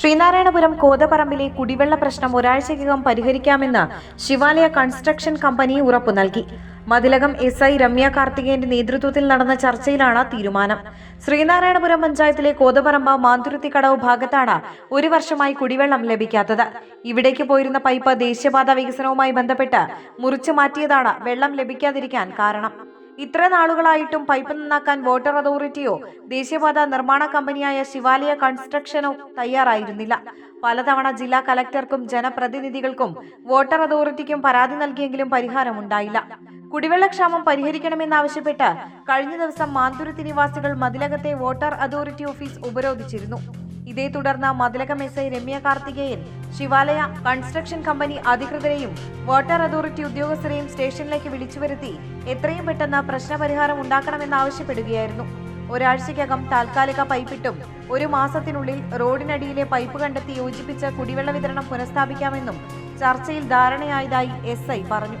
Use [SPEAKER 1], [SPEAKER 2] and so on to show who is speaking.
[SPEAKER 1] ശ്രീനാരായണപുരം കോതപറമ്പിലെ കുടിവെള്ള പ്രശ്നം ഒരാഴ്ചയ്ക്കകം പരിഹരിക്കാമെന്ന് ശിവാലയ കൺസ്ട്രക്ഷൻ കമ്പനി ഉറപ്പു നൽകി. മതിലകം എസ് ഐ രമ്യ കാർത്തികേയന്റെ നേതൃത്വത്തിൽ നടന്ന ചർച്ചയിലാണ് തീരുമാനം. ശ്രീനാരായണപുരം പഞ്ചായത്തിലെ കോതപറമ്പ മാന്തുരുത്തിക്കടവ് ഭാഗത്താണ് ഒരു വർഷമായി കുടിവെള്ളം ലഭിക്കാത്തത്. ഇവിടേക്ക് പോയിരുന്ന പൈപ്പ് ദേശീയപാത വികസനവുമായി ബന്ധപ്പെട്ട് മുറിച്ചു മാറ്റിയതാണ് വെള്ളം ലഭിക്കാതിരിക്കാൻ കാരണം. ഇത്ര നാളുകളായിട്ടും പൈപ്പ് നന്നാക്കാൻ വാട്ടർ അതോറിറ്റിയോ ദേശീയപാത നിർമ്മാണ കമ്പനിയായ ശിവാലയ കൺസ്ട്രക്ഷനോ തയ്യാറായിരുന്നില്ല. പലതവണ ജില്ലാ കലക്ടർക്കും ജനപ്രതിനിധികൾക്കും വാട്ടർ അതോറിറ്റിക്കും പരാതി നൽകിയെങ്കിലും പരിഹാരമുണ്ടായില്ല. കുടിവെള്ളക്ഷാമം പരിഹരിക്കണമെന്നാവശ്യപ്പെട്ട് കഴിഞ്ഞ ദിവസം മാന്തുരുത്തി നിവാസികൾ മതിലകത്തെ വാട്ടർ അതോറിറ്റി ഓഫീസ് ഉപരോധിച്ചിരുന്നു. ഇതേ തുടർന്ന് Mathilakam S I Ramya Karthikeyan Shivalaya construction company അധികൃതരെയും water authority ഉദ്യോഗസ്ഥരെയും സ്റ്റേഷനിലേക്ക് വിളിച്ചുവരുത്തി എത്രയും പെട്ടെന്ന് പ്രശ്നപരിഹാരം ഉണ്ടാക്കണമെന്നാവശ്യപ്പെടുകയായിരുന്നു ഒരാഴ്ചയ്ക്കകം താൽക്കാലിക പൈപ്പിട്ടും ഒരു മാസത്തിനുള്ളിൽ റോഡിനടിയിലെ പൈപ്പ് കണ്ടെത്തി യോജിപ്പിച്ച് കുടിവെള്ള വിതരണം പുനഃസ്ഥാപിക്കാമെന്നും ചർച്ചയിൽ ധാരണയായതായി എസ് പറഞ്ഞു.